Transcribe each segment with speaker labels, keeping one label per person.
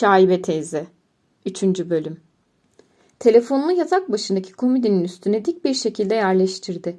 Speaker 1: Şaibe teyze. 3. bölüm. Telefonunu yatak başındaki komodinin üstüne dik bir şekilde yerleştirdi.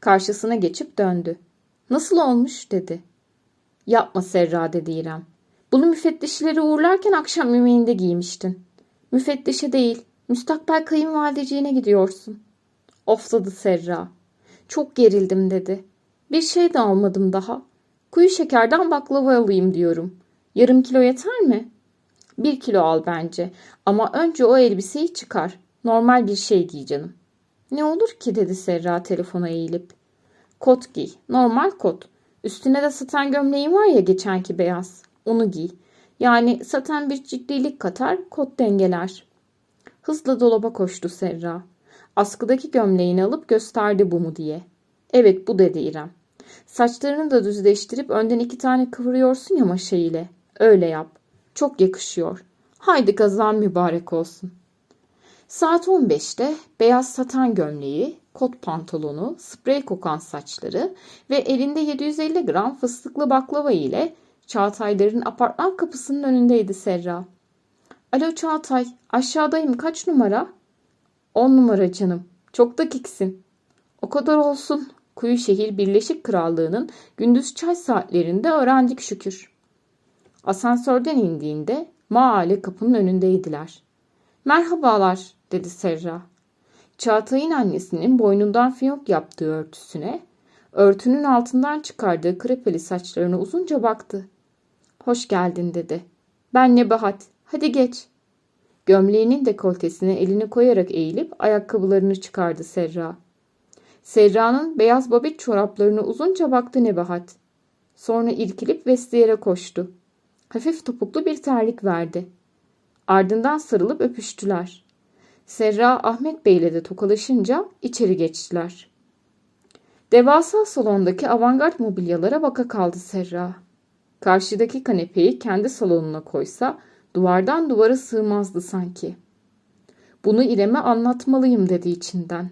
Speaker 1: Karşısına geçip döndü. Nasıl olmuş dedi. Yapma Serra dedi İrem. Bunu müfettişleri uğurlarken akşam yemeğinde giymiştin. Müfettişe değil, müstakbel kayınvalideciğine gidiyorsun. Ofladı Serra. Çok gerildim dedi. Bir şey de almadım daha. Kuyu şekerden baklava alayım diyorum. Yarım kilo yeter mi? Bir kilo al bence. Ama önce o elbiseyi çıkar. Normal bir şey giy canım. Ne olur ki dedi Serra telefona eğilip. Kot giy. Normal kot. Üstüne de saten gömleğin var ya geçenki beyaz. Onu giy. Yani saten bir ciddilik katar, kot dengeler. Hızla dolaba koştu Serra. Askıdaki gömleğini alıp gösterdi bu mu diye. Evet bu dedi İrem. Saçlarını da düzleştirip önden iki tane kıvırıyorsun ya maşa ile. Öyle yap. Çok yakışıyor. Haydi kazan mübarek olsun. Saat 15'te beyaz satan gömleği, kot pantolonu, sprey kokan saçları ve elinde 750 gram fıstıklı baklava ile Çağatayların apartman kapısının önündeydi Serra. Alo Çağatay, aşağıdayım kaç numara? 10 numara canım. Çok dakiksin. O kadar olsun. Kuyuşehir Birleşik Krallığı'nın gündüz çay saatlerinde öğrendik şükür. Asansörden indiğinde mahalle kapının önündeydiler. Merhabalar dedi Serra. Çağatay'ın annesinin boynundan fiyonk yaptığı örtüsüne, örtünün altından çıkardığı krepeli saçlarına uzunca baktı. Hoş geldin dedi. Ben Nebahat. Hadi geç. Gömleğinin dekoltesine elini koyarak eğilip ayakkabılarını çıkardı Serra. Serra'nın beyaz babet çoraplarına uzunca baktı Nebahat. Sonra irkilip vestiyere koştu. Hafif topuklu bir terlik verdi. Ardından sarılıp öpüştüler. Serra Ahmet Bey ile de tokalaşınca içeri geçtiler. Devasa salondaki avantgard mobilyalara baka kaldı Serra. Karşıdaki kanepeyi kendi salonuna koysa duvardan duvara sığmazdı sanki. Bunu İrem'e anlatmalıyım dedi içinden.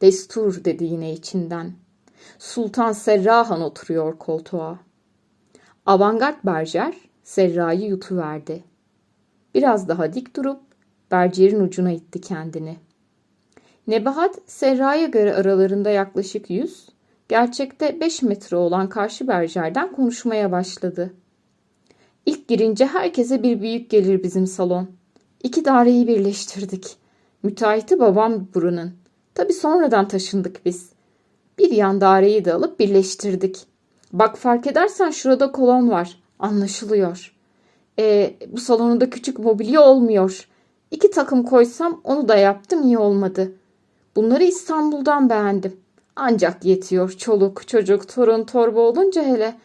Speaker 1: Destur dedi yine içinden. Sultan Serra Han oturuyor koltuğa. Avantgard berjer Serra'yı yutuverdi. Biraz daha dik durup bercerin ucuna itti kendini. Nebahat Serra'ya göre aralarında yaklaşık yüz, gerçekte beş metre olan karşı berjerden konuşmaya başladı. İlk girince herkese bir büyük gelir bizim salon. İki daireyi birleştirdik. Müteahhiti babam buranın. Tabi sonradan taşındık biz. Bir yan daireyi de alıp birleştirdik. Bak fark edersen şurada kolon var. Anlaşılıyor. E, bu salonunda küçük mobilya olmuyor. İki takım koysam onu da yaptım iyi olmadı. Bunları İstanbul'dan beğendim. Ancak yetiyor çoluk, çocuk, torun, torba olunca hele.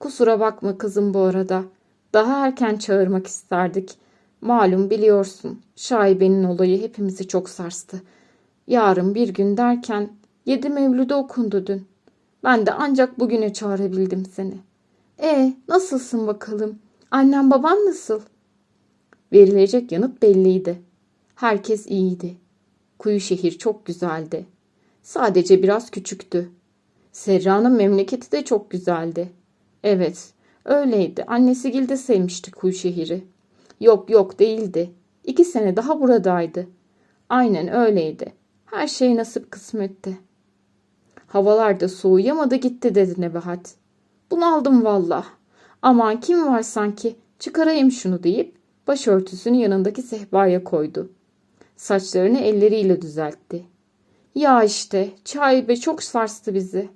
Speaker 1: Kusura bakma kızım bu arada. Daha erken çağırmak isterdik. Malum biliyorsun şaibenin olayı hepimizi çok sarstı. Yarın bir gün derken yedi mevlüde okundu dün. Ben de ancak bugüne çağırabildim seni. E nasılsın bakalım? Annem baban nasıl? Verilecek yanıt belliydi. Herkes iyiydi. Kuyu şehir çok güzeldi. Sadece biraz küçüktü. Serra'nın memleketi de çok güzeldi. Evet, öyleydi. Annesi Gilde sevmişti kuyu şehri. Yok yok değildi. İki sene daha buradaydı. Aynen öyleydi. Her şey nasip kısmetti. Havalar da soğuyamadı gitti dedi Nebahat. Bunaldım valla. Aman kim var sanki çıkarayım şunu deyip başörtüsünü yanındaki sehpaya koydu. Saçlarını elleriyle düzeltti. Ya işte çay be çok sarstı bizi.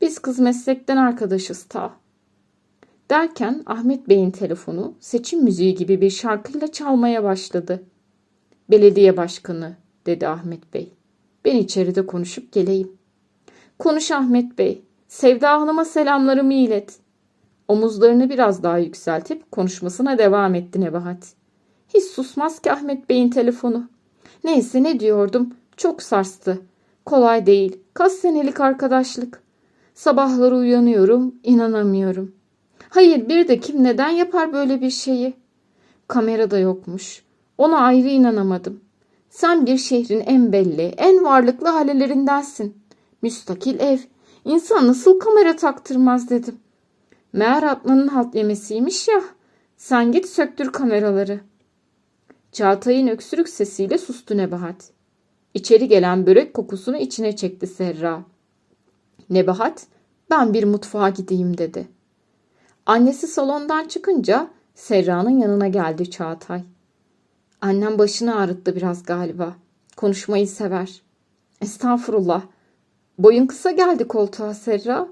Speaker 1: Biz kız meslekten arkadaşız ta. Derken Ahmet Bey'in telefonu seçim müziği gibi bir şarkıyla çalmaya başladı. Belediye başkanı dedi Ahmet Bey. Ben içeride konuşup geleyim. Konuş Ahmet Bey. Sevda Hanım'a selamlarımı ilet. Omuzlarını biraz daha yükseltip konuşmasına devam etti Nebahat. Hiç susmaz ki Ahmet Bey'in telefonu. Neyse ne diyordum. Çok sarstı. Kolay değil. Kaç senelik arkadaşlık. Sabahları uyanıyorum, inanamıyorum. Hayır bir de kim neden yapar böyle bir şeyi? Kamera da yokmuş. Ona ayrı inanamadım. Sen bir şehrin en belli, en varlıklı halelerindensin. Müstakil ev. İnsan nasıl kamera taktırmaz dedim. Meğer Atlan'ın halt yemesiymiş ya. Sen git söktür kameraları. Çağatay'ın öksürük sesiyle sustu Nebahat. İçeri gelen börek kokusunu içine çekti Serra. Nebahat, ben bir mutfağa gideyim dedi. Annesi salondan çıkınca Serra'nın yanına geldi Çağatay. Annem başını ağrıttı biraz galiba. Konuşmayı sever. Estağfurullah. Boyun kısa geldi koltuğa Serra.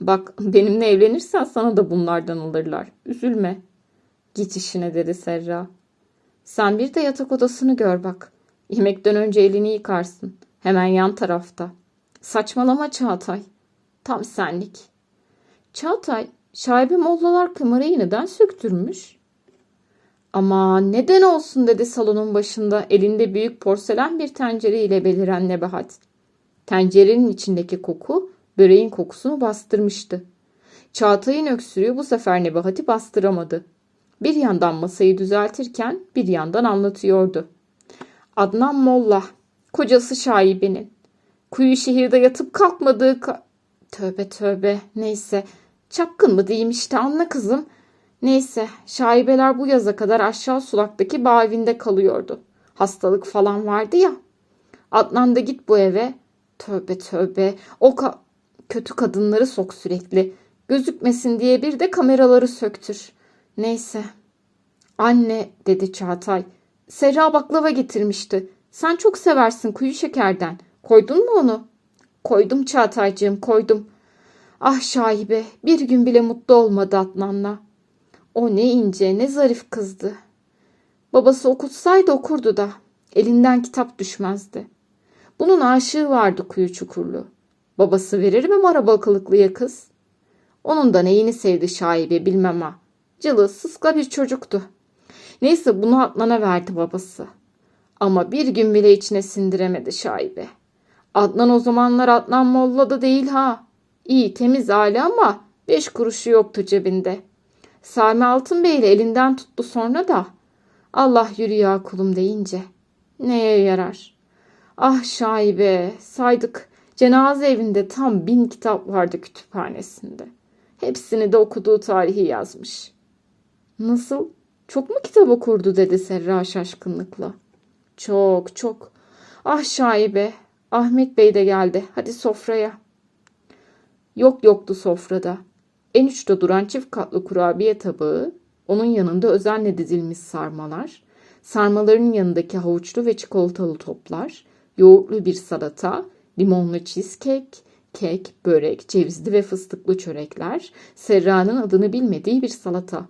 Speaker 1: Bak benimle evlenirsen sana da bunlardan alırlar. Üzülme. Git işine dedi Serra. Sen bir de yatak odasını gör bak. Yemekten önce elini yıkarsın. Hemen yan tarafta. Saçmalama Çağatay. Tam senlik. Çağatay, şaibe mollalar kamerayı neden söktürmüş? Ama neden olsun dedi salonun başında elinde büyük porselen bir tencere ile beliren Nebahat. Tencerenin içindeki koku böreğin kokusunu bastırmıştı. Çağatay'ın öksürüğü bu sefer Nebahat'i bastıramadı. Bir yandan masayı düzeltirken bir yandan anlatıyordu. Adnan Molla, kocası şaibenin. Kuyu şehirde yatıp kalkmadığı ka- Tövbe tövbe neyse. Çapkın mı diyeyim işte anla kızım. Neyse şaibeler bu yaza kadar aşağı sulaktaki bağ evinde kalıyordu. Hastalık falan vardı ya. Adnan da git bu eve. Tövbe tövbe. O ka- kötü kadınları sok sürekli. Gözükmesin diye bir de kameraları söktür. Neyse. Anne dedi Çağatay. Serra baklava getirmişti. Sen çok seversin kuyu şekerden. Koydun mu onu? Koydum Çağataycığım koydum. Ah şahibe bir gün bile mutlu olmadı Adnan'la. O ne ince ne zarif kızdı. Babası okutsaydı okurdu da elinden kitap düşmezdi. Bunun aşığı vardı kuyu çukurlu. Babası verir mi maraba kılıklıya kız? Onun da neyini sevdi şaibe bilmem ha. Cılı sıska bir çocuktu. Neyse bunu Adnan'a verdi babası. Ama bir gün bile içine sindiremedi şaibe. Adnan o zamanlar Adnan Molla'da değil ha. İyi temiz aile ama beş kuruşu yoktu cebinde. Sami Altınbey ile elinden tuttu sonra da Allah yürü ya kulum deyince neye yarar? Ah şaibe saydık cenaze evinde tam bin kitap vardı kütüphanesinde. Hepsini de okuduğu tarihi yazmış. Nasıl? Çok mu kitap okurdu dedi Serra şaşkınlıkla. Çok çok. Ah şaibe Ahmet Bey de geldi. Hadi sofraya. Yok yoktu sofrada. En uçta duran çift katlı kurabiye tabağı, onun yanında özenle dizilmiş sarmalar, sarmaların yanındaki havuçlu ve çikolatalı toplar, yoğurtlu bir salata, limonlu cheesecake, kek, börek, cevizli ve fıstıklı çörekler, Serra'nın adını bilmediği bir salata.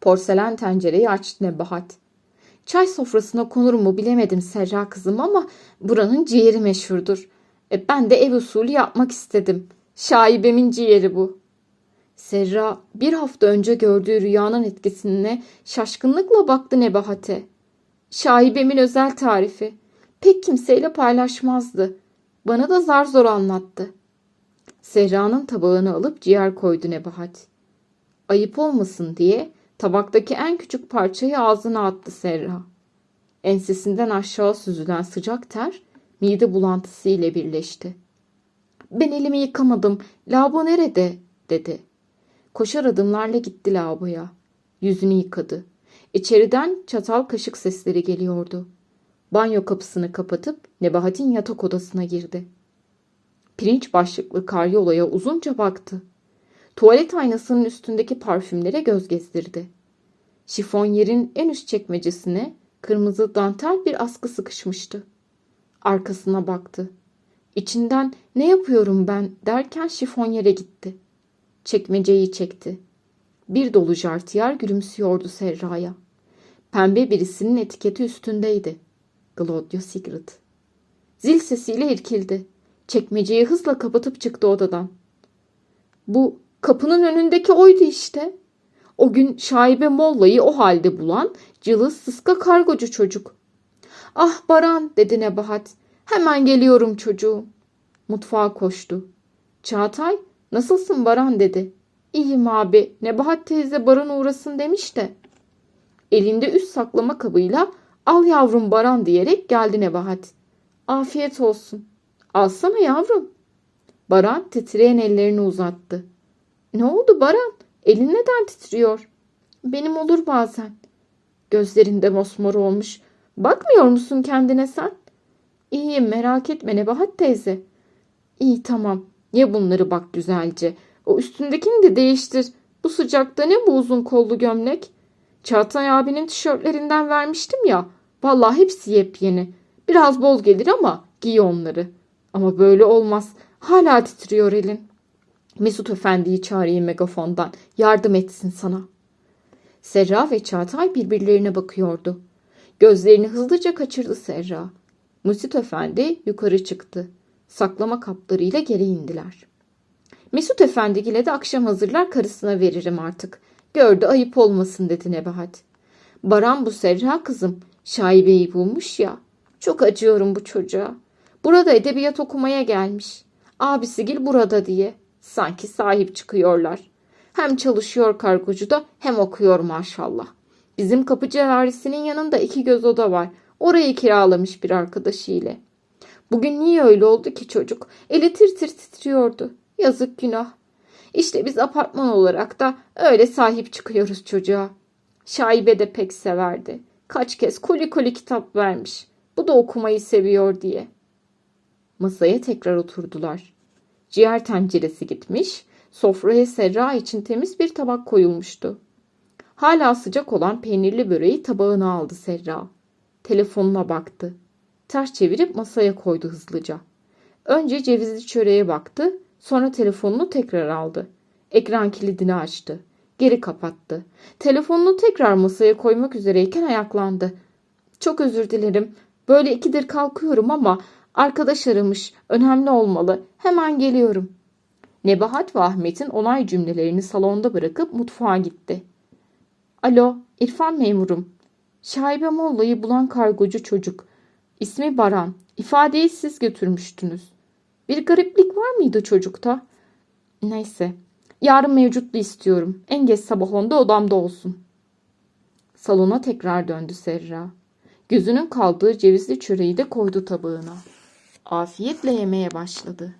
Speaker 1: Porselen tencereyi açtı Nebahat. Çay sofrasına konur mu bilemedim Serra kızım ama buranın ciğeri meşhurdur. E, ben de ev usulü yapmak istedim. Şaibemin ciğeri bu. Serra bir hafta önce gördüğü rüyanın etkisine şaşkınlıkla baktı Nebahat'e. Şaibemin özel tarifi. Pek kimseyle paylaşmazdı. Bana da zar zor anlattı. Serra'nın tabağını alıp ciğer koydu Nebahat. Ayıp olmasın diye tabaktaki en küçük parçayı ağzına attı Serra. Ensesinden aşağı süzülen sıcak ter mide bulantısı ile birleşti. Ben elimi yıkamadım. Lavabo nerede? dedi. Koşar adımlarla gitti lavaboya. Yüzünü yıkadı. İçeriden çatal kaşık sesleri geliyordu. Banyo kapısını kapatıp Nebahat'in yatak odasına girdi. Pirinç başlıklı karyolaya uzunca baktı. Tuvalet aynasının üstündeki parfümlere göz gezdirdi. Şifonyerin en üst çekmecesine kırmızı dantel bir askı sıkışmıştı. Arkasına baktı. İçinden ne yapıyorum ben derken şifonyere gitti. Çekmeceyi çekti. Bir dolu jartiyer gülümsüyordu Serra'ya. Pembe birisinin etiketi üstündeydi. Claudio Sigrid. Zil sesiyle irkildi. Çekmeceyi hızla kapatıp çıktı odadan. Bu kapının önündeki oydu işte. O gün şaibe Molla'yı o halde bulan cılız sıska kargocu çocuk. Ah Baran dedi Nebahat. Hemen geliyorum çocuğum. Mutfağa koştu. Çağatay nasılsın Baran dedi. İyiyim abi. Nebahat teyze Baran uğrasın demiş de. Elinde üst saklama kabıyla al yavrum Baran diyerek geldi Nebahat. Afiyet olsun. Alsana yavrum. Baran titreyen ellerini uzattı. Ne oldu Baran? Elin neden titriyor? Benim olur bazen. Gözlerinde mosmor olmuş. Bakmıyor musun kendine sen? İyiyim merak etme Nebahat teyze. İyi tamam. Ye bunları bak güzelce. O üstündekini de değiştir. Bu sıcakta ne bu uzun kollu gömlek? Çağatay abinin tişörtlerinden vermiştim ya. Vallahi hepsi yepyeni. Biraz bol gelir ama giy onları. Ama böyle olmaz. Hala titriyor elin. Mesut Efendi'yi çağırayım megafondan. Yardım etsin sana. Serra ve Çağatay birbirlerine bakıyordu. Gözlerini hızlıca kaçırdı Serra. Mesut Efendi yukarı çıktı. Saklama kaplarıyla geri indiler. Mesut Efendigile de akşam hazırlar karısına veririm artık. Gördü ayıp olmasın dedi Nebahat. Baran bu Serra kızım şaibeyi bulmuş ya. Çok acıyorum bu çocuğa. Burada edebiyat okumaya gelmiş. Abisigil burada diye. Sanki sahip çıkıyorlar. Hem çalışıyor kargocuda hem okuyor maşallah. Bizim kapıcı dairesinin yanında iki göz oda var. Orayı kiralamış bir arkadaşıyla. Bugün niye öyle oldu ki çocuk? Eli tir tir titriyordu. Yazık günah. İşte biz apartman olarak da öyle sahip çıkıyoruz çocuğa. Şaibe de pek severdi. Kaç kez koli koli kitap vermiş. Bu da okumayı seviyor diye. Masaya tekrar oturdular. Ciğer tenceresi gitmiş, sofraya Serra için temiz bir tabak koyulmuştu. Hala sıcak olan peynirli böreği tabağına aldı Serra. Telefonuna baktı. Ters çevirip masaya koydu hızlıca. Önce cevizli çöreğe baktı, sonra telefonunu tekrar aldı. Ekran kilidini açtı. Geri kapattı. Telefonunu tekrar masaya koymak üzereyken ayaklandı. Çok özür dilerim. Böyle ikidir kalkıyorum ama arkadaş aramış. Önemli olmalı. Hemen geliyorum. Nebahat ve Ahmet'in onay cümlelerini salonda bırakıp mutfağa gitti. Alo, İrfan memurum. Şaibe Molla'yı bulan kargocu çocuk. İsmi Baran. İfadeyi siz götürmüştünüz. Bir gariplik var mıydı çocukta? Neyse. Yarın mevcutlu istiyorum. En geç sabah onda odamda olsun. Salona tekrar döndü Serra. Gözünün kaldığı cevizli çöreği de koydu tabağına. Afiyetle yemeye başladı.